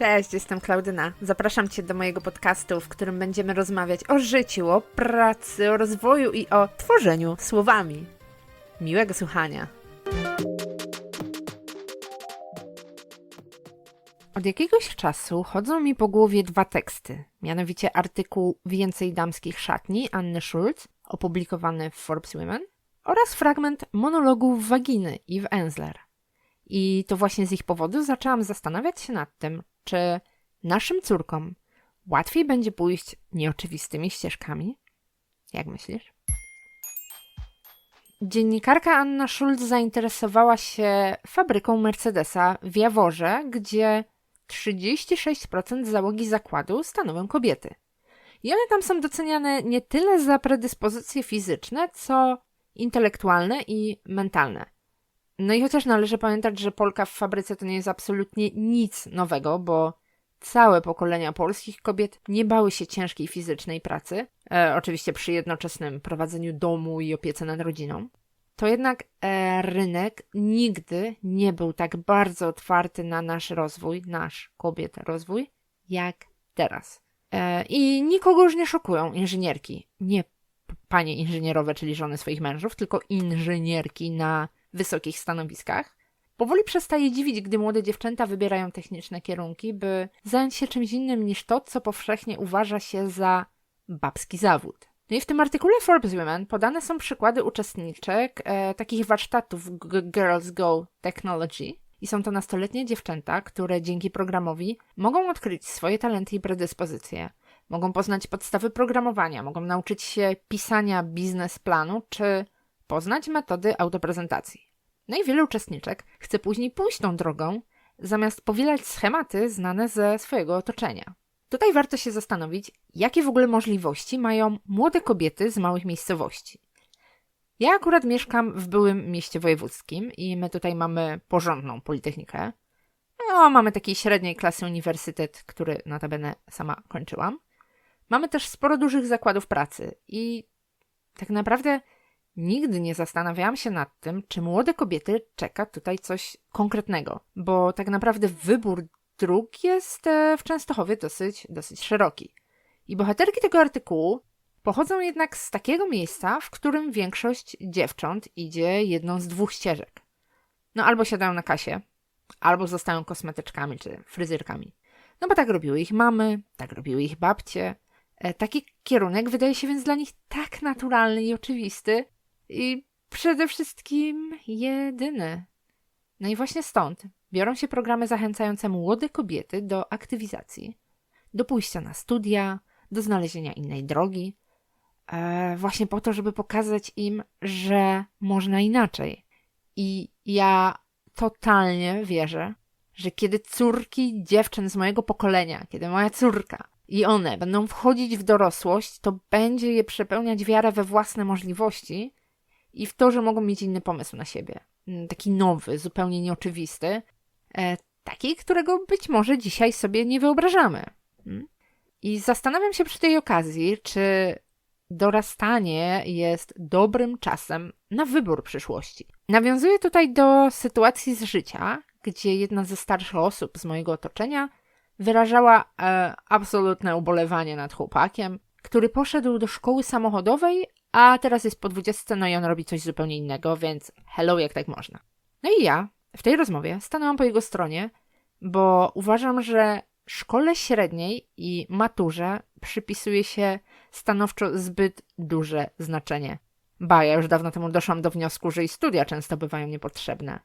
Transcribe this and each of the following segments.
Cześć, jestem Klaudyna. Zapraszam Cię do mojego podcastu, w którym będziemy rozmawiać o życiu, o pracy, o rozwoju i o tworzeniu słowami. Miłego słuchania. Od jakiegoś czasu chodzą mi po głowie dwa teksty, mianowicie artykuł Więcej damskich szatni Anny Schulz, opublikowany w Forbes Women, oraz fragment monologów Waginy Eve Ensler. I to właśnie z ich powodu zaczęłam zastanawiać się nad tym, czy naszym córkom łatwiej będzie pójść nieoczywistymi ścieżkami? Jak myślisz? Dziennikarka Anna Schulz zainteresowała się fabryką Mercedesa w Jaworze, gdzie 36% załogi zakładu stanowią kobiety. I one tam są doceniane nie tyle za predyspozycje fizyczne, co intelektualne i mentalne. No i chociaż należy pamiętać, że Polka w fabryce to nie jest absolutnie nic nowego, bo całe pokolenia polskich kobiet nie bały się ciężkiej fizycznej pracy, e, oczywiście przy jednoczesnym prowadzeniu domu i opiece nad rodziną, to jednak e, rynek nigdy nie był tak bardzo otwarty na nasz rozwój, nasz kobiet rozwój, jak teraz. E, I nikogo już nie szokują inżynierki. Nie panie inżynierowe, czyli żony swoich mężów, tylko inżynierki na wysokich stanowiskach. Powoli przestaje dziwić, gdy młode dziewczęta wybierają techniczne kierunki, by zająć się czymś innym niż to, co powszechnie uważa się za babski zawód. No i w tym artykule Forbes Women podane są przykłady uczestniczek e, takich warsztatów G Girls Go Technology. I są to nastoletnie dziewczęta, które dzięki programowi mogą odkryć swoje talenty i predyspozycje, mogą poznać podstawy programowania, mogą nauczyć się pisania biznesplanu czy poznać metody autoprezentacji. No i uczestniczek chce później pójść tą drogą, zamiast powielać schematy znane ze swojego otoczenia. Tutaj warto się zastanowić, jakie w ogóle możliwości mają młode kobiety z małych miejscowości. Ja akurat mieszkam w byłym mieście wojewódzkim i my tutaj mamy porządną politechnikę. No, mamy taki średniej klasy uniwersytet, który notabene sama kończyłam. Mamy też sporo dużych zakładów pracy i tak naprawdę Nigdy nie zastanawiałam się nad tym, czy młode kobiety czeka tutaj coś konkretnego, bo tak naprawdę wybór dróg jest e, w Częstochowie dosyć, dosyć szeroki. I bohaterki tego artykułu pochodzą jednak z takiego miejsca, w którym większość dziewcząt idzie jedną z dwóch ścieżek. No albo siadają na kasie, albo zostają kosmetyczkami czy fryzjerkami. No bo tak robiły ich mamy, tak robiły ich babcie. E, taki kierunek wydaje się więc dla nich tak naturalny i oczywisty, i przede wszystkim jedyny. No i właśnie stąd biorą się programy zachęcające młode kobiety do aktywizacji, do pójścia na studia, do znalezienia innej drogi, e, właśnie po to, żeby pokazać im, że można inaczej. I ja totalnie wierzę, że kiedy córki dziewczyn z mojego pokolenia, kiedy moja córka i one będą wchodzić w dorosłość, to będzie je przepełniać wiarę we własne możliwości i w to, że mogą mieć inny pomysł na siebie. Mm, taki nowy, zupełnie nieoczywisty. E, taki, którego być może dzisiaj sobie nie wyobrażamy. Mm? I zastanawiam się przy tej okazji, czy dorastanie jest dobrym czasem na wybór przyszłości. Nawiązuję tutaj do sytuacji z życia, gdzie jedna ze starszych osób z mojego otoczenia wyrażała e, absolutne ubolewanie nad chłopakiem, który poszedł do szkoły samochodowej, a teraz jest po 20, no i on robi coś zupełnie innego, więc hello, jak tak można. No i ja w tej rozmowie stanęłam po jego stronie, bo uważam, że szkole średniej i maturze przypisuje się stanowczo zbyt duże znaczenie. Ba, ja już dawno temu doszłam do wniosku, że i studia często bywają niepotrzebne.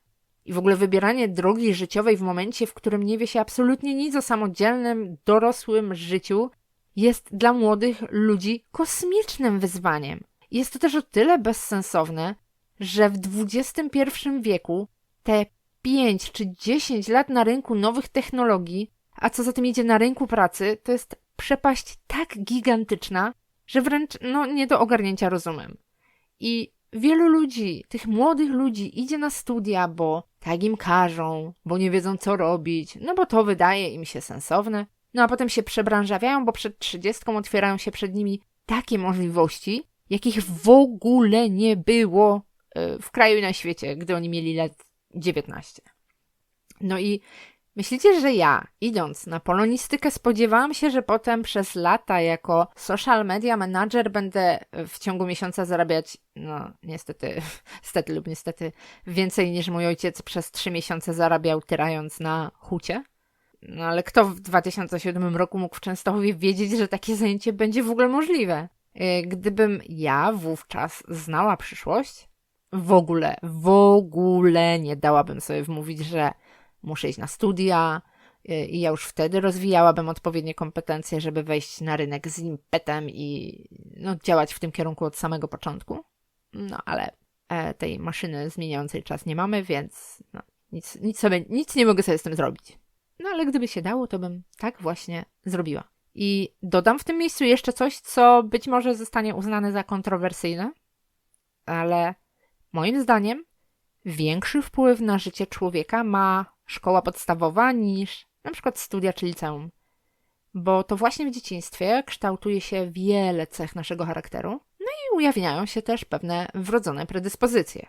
I w ogóle wybieranie drogi życiowej w momencie, w którym nie wie się absolutnie nic o samodzielnym, dorosłym życiu, jest dla młodych ludzi kosmicznym wyzwaniem. Jest to też o tyle bezsensowne, że w XXI wieku te 5 czy 10 lat na rynku nowych technologii, a co za tym idzie na rynku pracy, to jest przepaść tak gigantyczna, że wręcz no, nie do ogarnięcia rozumem. I wielu ludzi, tych młodych ludzi, idzie na studia, bo tak im każą, bo nie wiedzą co robić, no bo to wydaje im się sensowne. No a potem się przebranżawiają, bo przed trzydziestką otwierają się przed nimi takie możliwości, jakich w ogóle nie było e, w kraju i na świecie, gdy oni mieli lat 19. No i Myślicie, że ja, idąc na polonistykę, spodziewałam się, że potem przez lata jako social media manager będę w ciągu miesiąca zarabiać, no niestety, stety lub niestety, więcej niż mój ojciec przez trzy miesiące zarabiał tyrając na hucie? No ale kto w 2007 roku mógł w Częstochowie wiedzieć, że takie zajęcie będzie w ogóle możliwe? Y, gdybym ja wówczas znała przyszłość, w ogóle, w ogóle nie dałabym sobie wmówić, że muszę iść na studia y, i ja już wtedy rozwijałabym odpowiednie kompetencje, żeby wejść na rynek z impetem i no, działać w tym kierunku od samego początku. No ale e, tej maszyny zmieniającej czas nie mamy, więc no, nic, nic, sobie, nic nie mogę sobie z tym zrobić. No ale gdyby się dało, to bym tak właśnie zrobiła. I dodam w tym miejscu jeszcze coś, co być może zostanie uznane za kontrowersyjne, ale moim zdaniem większy wpływ na życie człowieka ma szkoła podstawowa niż na przykład studia czy liceum. Bo to właśnie w dzieciństwie kształtuje się wiele cech naszego charakteru, no i ujawniają się też pewne wrodzone predyspozycje.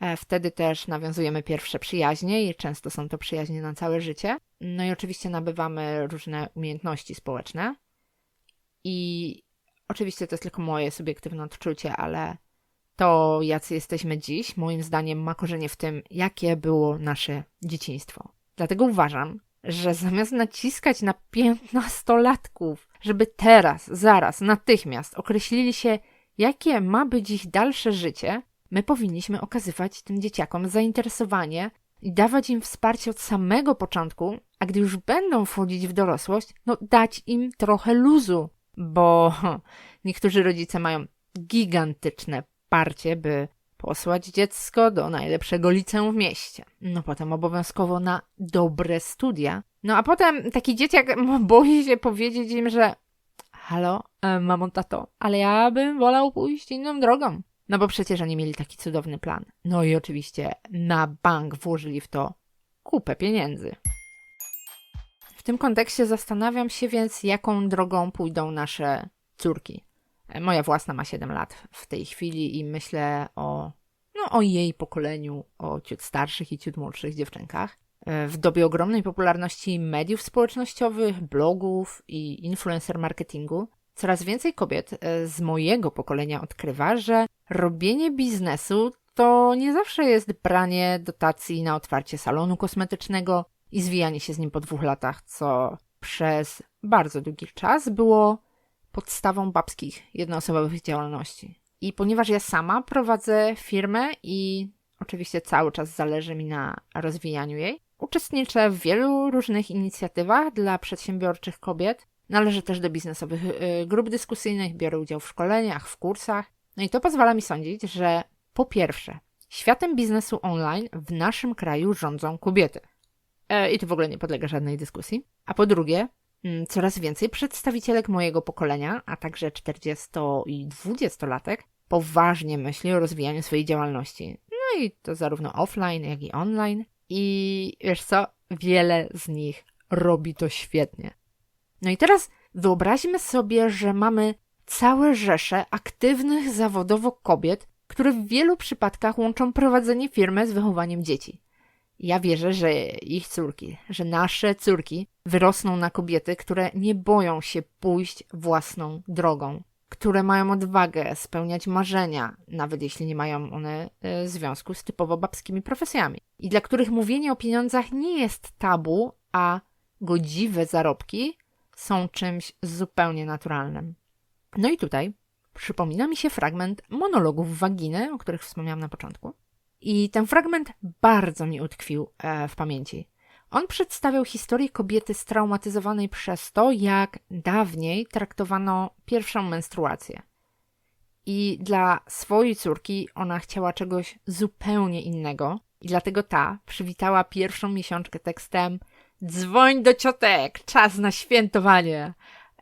E, wtedy też nawiązujemy pierwsze przyjaźnie i często są to przyjaźnie na całe życie. No i oczywiście nabywamy różne umiejętności społeczne. I oczywiście to jest tylko moje subiektywne odczucie, ale to, jacy jesteśmy dziś, moim zdaniem ma korzenie w tym, jakie było nasze dzieciństwo. Dlatego uważam, że zamiast naciskać na piętnastolatków, żeby teraz, zaraz, natychmiast określili się, jakie ma być ich dalsze życie, my powinniśmy okazywać tym dzieciakom zainteresowanie i dawać im wsparcie od samego początku, a gdy już będą wchodzić w dorosłość, no dać im trochę luzu, bo niektórzy rodzice mają gigantyczne parcie, by posłać dziecko do najlepszego liceum w mieście. No potem obowiązkowo na dobre studia. No a potem taki dzieciak boi się powiedzieć im, że halo, e, mamo, tato, ale ja bym wolał pójść inną drogą. No bo przecież oni mieli taki cudowny plan. No i oczywiście na bank włożyli w to kupę pieniędzy. W tym kontekście zastanawiam się więc, jaką drogą pójdą nasze córki. Moja własna ma 7 lat w tej chwili i myślę o, no, o jej pokoleniu, o ciut starszych i ciut młodszych dziewczynkach. W dobie ogromnej popularności mediów społecznościowych, blogów i influencer marketingu, coraz więcej kobiet e, z mojego pokolenia odkrywa, że robienie biznesu to nie zawsze jest branie dotacji na otwarcie salonu kosmetycznego i zwijanie się z nim po dwóch latach, co przez bardzo długi czas było podstawą babskich jednoosobowych działalności. I ponieważ ja sama prowadzę firmę i oczywiście cały czas zależy mi na rozwijaniu jej, uczestniczę w wielu różnych inicjatywach dla przedsiębiorczych kobiet. Należę też do biznesowych y, grup dyskusyjnych, biorę udział w szkoleniach, w kursach. No i to pozwala mi sądzić, że po pierwsze, światem biznesu online w naszym kraju rządzą kobiety. E, I to w ogóle nie podlega żadnej dyskusji. A po drugie, Mm, coraz więcej przedstawicielek mojego pokolenia, a także 40 i 20-latek, poważnie myśli o rozwijaniu swojej działalności. No i to zarówno offline, jak i online. I wiesz co? Wiele z nich robi to świetnie. No i teraz wyobraźmy sobie, że mamy całe rzesze aktywnych zawodowo kobiet, które w wielu przypadkach łączą prowadzenie firmy z wychowaniem dzieci. Ja wierzę, że ich córki, że nasze córki wyrosną na kobiety, które nie boją się pójść własną drogą, które mają odwagę spełniać marzenia, nawet jeśli nie mają one e, związku z typowo babskimi profesjami, i dla których mówienie o pieniądzach nie jest tabu, a godziwe zarobki są czymś zupełnie naturalnym. No i tutaj przypomina mi się fragment monologów Waginy, o których wspomniałam na początku. I ten fragment bardzo mi utkwił e, w pamięci. On przedstawiał historię kobiety straumatyzowanej przez to, jak dawniej traktowano pierwszą menstruację. I dla swojej córki ona chciała czegoś zupełnie innego, i dlatego ta przywitała pierwszą miesiączkę tekstem: Dzwoń do ciotek, czas na świętowanie.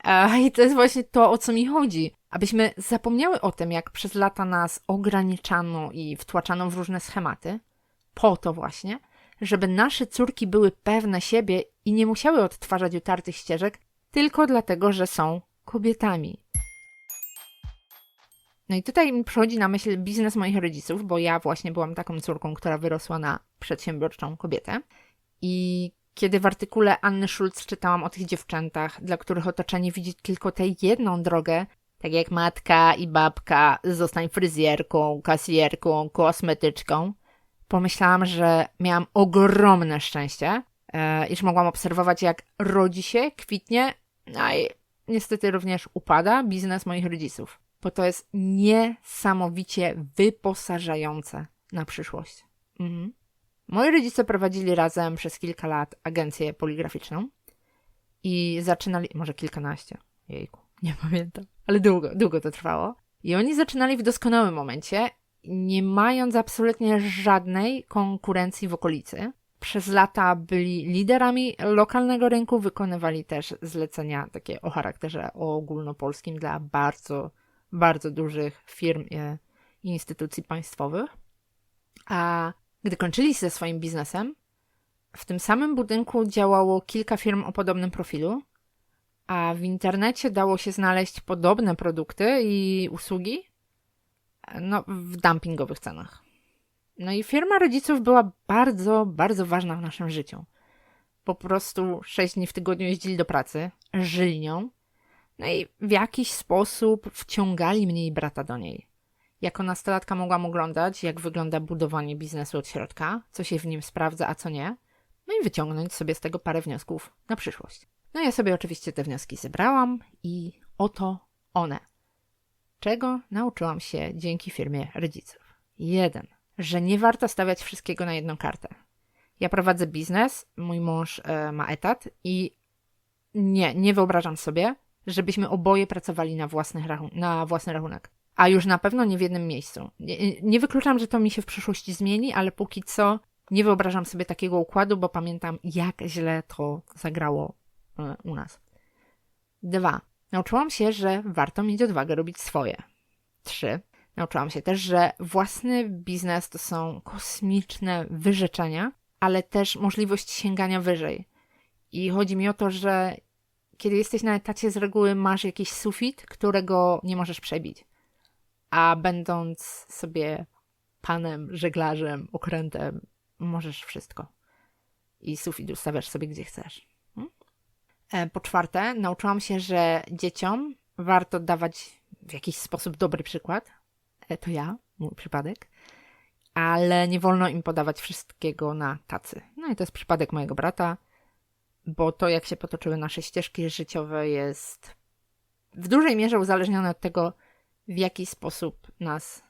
I to jest właśnie to, o co mi chodzi abyśmy zapomniały o tym, jak przez lata nas ograniczano i wtłaczano w różne schematy, po to właśnie, żeby nasze córki były pewne siebie i nie musiały odtwarzać utartych ścieżek tylko dlatego, że są kobietami. No i tutaj mi przychodzi na myśl biznes moich rodziców, bo ja właśnie byłam taką córką, która wyrosła na przedsiębiorczą kobietę. I Kiedy w artykule Anny Schulz czytałam o tych dziewczętach, dla których otoczenie widzi tylko tę jedną drogę, tak jak matka i babka, zostań fryzjerką, kasjerką, kosmetyczką, pomyślałam, że miałam ogromne szczęście, e, iż mogłam obserwować, jak rodzi się, kwitnie, a i niestety również upada biznes moich rodziców. Bo to jest niesamowicie wyposażające na przyszłość. Mhm. Moi rodzice prowadzili razem przez kilka lat agencję poligraficzną i zaczynali, może kilkanaście, jejku, nie pamiętam, ale długo, długo to trwało. I oni zaczynali w doskonałym momencie, nie mając absolutnie żadnej konkurencji w okolicy. Przez lata byli liderami lokalnego rynku, wykonywali też zlecenia takie o charakterze ogólnopolskim dla bardzo, bardzo dużych firm i instytucji państwowych. A gdy kończyli ze swoim biznesem, w tym samym budynku działało kilka firm o podobnym profilu, a w internecie dało się znaleźć podobne produkty i usługi no, w dumpingowych cenach. No i firma rodziców była bardzo, bardzo ważna w naszym życiu. Po prostu sześć dni w tygodniu jeździli do pracy, żyli nią, no i w jakiś sposób wciągali mnie i brata do niej. Jako nastolatka mogłam oglądać, jak wygląda budowanie biznesu od środka, co się w nim sprawdza, a co nie, no i wyciągnąć sobie z tego parę wniosków na przyszłość. No ja sobie oczywiście te wnioski zebrałam i oto one. Czego nauczyłam się dzięki firmie rodziców? Jeden, że nie warto stawiać wszystkiego na jedną kartę. Ja prowadzę biznes, mój mąż e, ma etat i nie, nie wyobrażam sobie, żebyśmy oboje pracowali na, na własny rachunek a już na pewno nie w jednym miejscu. Nie, nie, wykluczam, że to mi się w przyszłości zmieni, ale póki co nie wyobrażam sobie takiego układu, bo pamiętam, jak źle to zagrało e, u nas. Dwa. Nauczyłam się, że warto mieć odwagę robić swoje. Trzy. Nauczyłam się też, że własny biznes to są kosmiczne wyrzeczenia, ale też możliwość sięgania wyżej. I chodzi mi o to, że kiedy jesteś na etacie, z reguły masz jakiś sufit, którego nie możesz przebić a będąc sobie panem, żeglarzem, okrętem, możesz wszystko. I sufit ustawiasz sobie gdzie chcesz. Hmm? E, po czwarte, nauczyłam się, że dzieciom warto dawać w jakiś sposób dobry przykład. E, to ja, mój przypadek. Ale nie wolno im podawać wszystkiego na tacy. No i to jest przypadek mojego brata, bo to, jak się potoczyły nasze ścieżki życiowe, jest w dużej mierze uzależnione od tego, w jaki sposób nas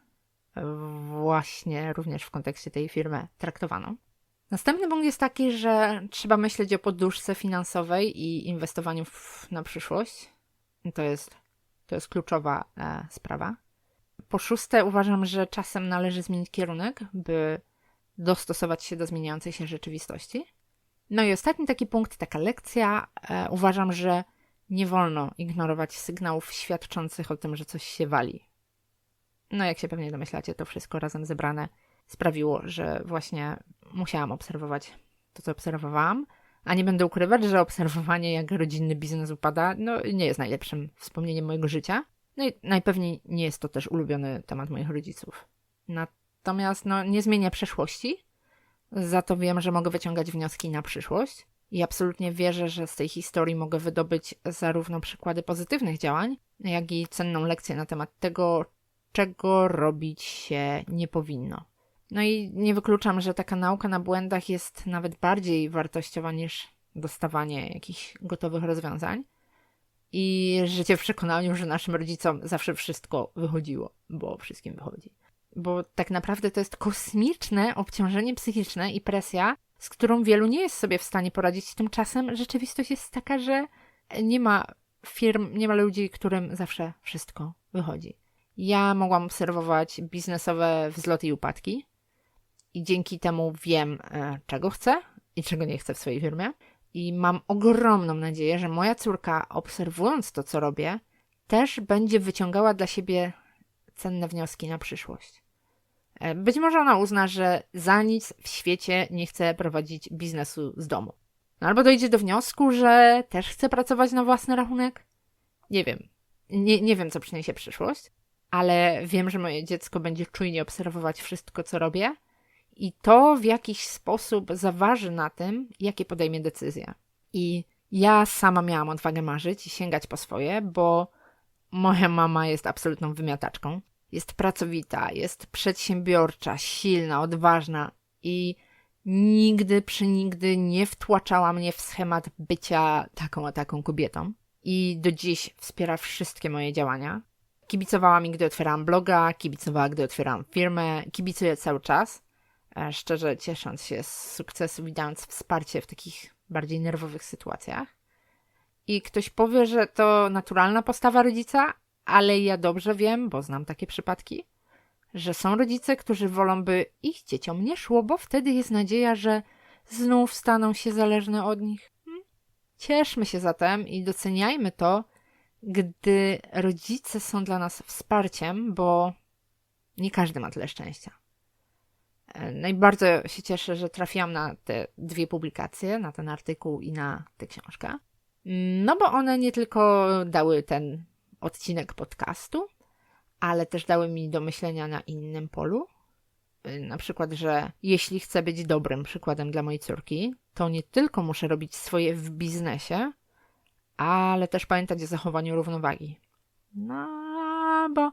właśnie również w kontekście tej firmy traktowano. Następny punkt jest taki, że trzeba myśleć o poduszce finansowej i inwestowaniu w, na przyszłość. To jest, to jest kluczowa e, sprawa. Po szóste, uważam, że czasem należy zmienić kierunek, by dostosować się do zmieniającej się rzeczywistości. No i ostatni taki punkt, taka lekcja. E, uważam, że nie wolno ignorować sygnałów świadczących o tym, że coś się wali. No, jak się pewnie domyślacie, to wszystko razem zebrane sprawiło, że właśnie musiałam obserwować to, co obserwowałam. A nie będę ukrywać, że obserwowanie, jak rodzinny biznes upada, no nie jest najlepszym wspomnieniem mojego życia. No i najpewniej nie jest to też ulubiony temat moich rodziców. Natomiast no, nie zmienia przeszłości, za to wiem, że mogę wyciągać wnioski na przyszłość. I absolutnie wierzę, że z tej historii mogę wydobyć zarówno przykłady pozytywnych działań, jak i cenną lekcję na temat tego, czego robić się nie powinno. No i nie wykluczam, że taka nauka na błędach jest nawet bardziej wartościowa niż dostawanie jakichś gotowych rozwiązań. I życie w przekonaniu, że naszym rodzicom zawsze wszystko wychodziło, bo wszystkim wychodzi. Bo tak naprawdę to jest kosmiczne obciążenie psychiczne i presja, z którą wielu nie jest sobie w stanie poradzić. Tymczasem rzeczywistość jest taka, że nie ma firm, nie ma ludzi, którym zawsze wszystko wychodzi. Ja mogłam obserwować biznesowe wzloty i upadki i dzięki temu wiem, e, czego chcę i czego nie chcę w swojej firmie. I mam ogromną nadzieję, że moja córka, obserwując to, co robię, też będzie wyciągała dla siebie cenne wnioski na przyszłość. E, być może ona uzna, że za nic w świecie nie chce prowadzić biznesu z domu. No albo dojdzie do wniosku, że też chce pracować na własny rachunek. Nie wiem. Nie, nie wiem, co przyniesie przyszłość, ale wiem, że moje dziecko będzie czujnie obserwować wszystko, co robię I to w jakiś sposób zaważy na tym, jakie podejmie decyzje. I ja sama miałam odwagę marzyć i sięgać po swoje, bo moja mama jest absolutną wymiataczką. Jest pracowita, jest przedsiębiorcza, silna, odważna i nigdy, przynigdy nie wtłaczała mnie w schemat bycia taką a taką kobietą. I do dziś wspiera wszystkie moje działania. Kibicowała mi, gdy otwierałam bloga, kibicowała, gdy otwierałam firmę, kibicuje cały czas. E, szczerze ciesząc się z sukcesu, widząc wsparcie w takich bardziej nerwowych sytuacjach. I ktoś powie, że to naturalna postawa rodzica, ale ja dobrze wiem, bo znam takie przypadki, że są rodzice, którzy wolą, by ich dzieciom nie szło, bo wtedy jest nadzieja, że znów staną się zależne od nich. Hmm? Cieszmy się zatem i doceniajmy to, gdy rodzice są dla nas wsparciem, bo nie każdy ma tyle szczęścia. E, Najbardziej się cieszę, że trafiłam na te dwie publikacje, na ten artykuł i na tę książkę. No bo one nie tylko dały ten odcinek podcastu, ale też dały mi do myślenia na innym polu. Y, Na przykład, że jeśli chcę być dobrym przykładem dla mojej córki, to nie tylko muszę robić swoje w biznesie, ale też pamiętać o zachowaniu równowagi. No, bo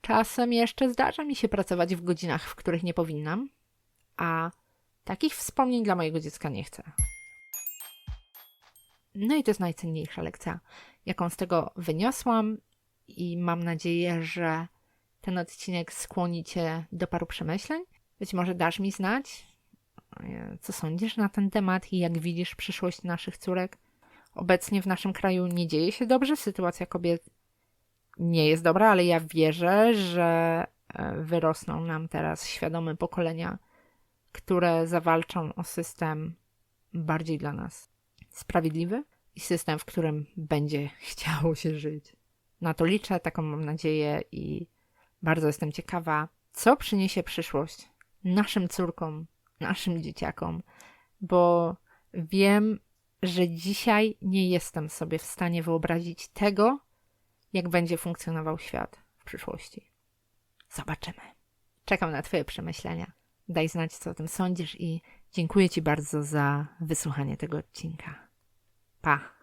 czasem jeszcze zdarza mi się pracować w godzinach, w których nie powinnam, a takich wspomnień dla mojego dziecka nie chcę. No i to jest najcenniejsza lekcja, jaką z tego wyniosłam, i mam nadzieję, że ten odcinek skłoni Cię do paru przemyśleń. Być może dasz mi znać, e, co sądzisz na ten temat i jak widzisz przyszłość naszych córek. Obecnie w naszym kraju nie dzieje się dobrze, sytuacja kobiet nie jest dobra, ale ja wierzę, że e, wyrosną nam teraz świadome pokolenia, które zawalczą o system bardziej dla nas sprawiedliwy i system, w którym będzie chciało się żyć. Na to liczę, taką mam nadzieję i bardzo jestem ciekawa, co przyniesie przyszłość naszym córkom, naszym dzieciakom, bo wiem, że dzisiaj nie jestem sobie w stanie wyobrazić tego, jak będzie funkcjonował świat w przyszłości. Zobaczymy. Czekam na Twoje przemyślenia. Daj znać, co o tym sądzisz i dziękuję Ci bardzo za wysłuchanie tego odcinka. Pa!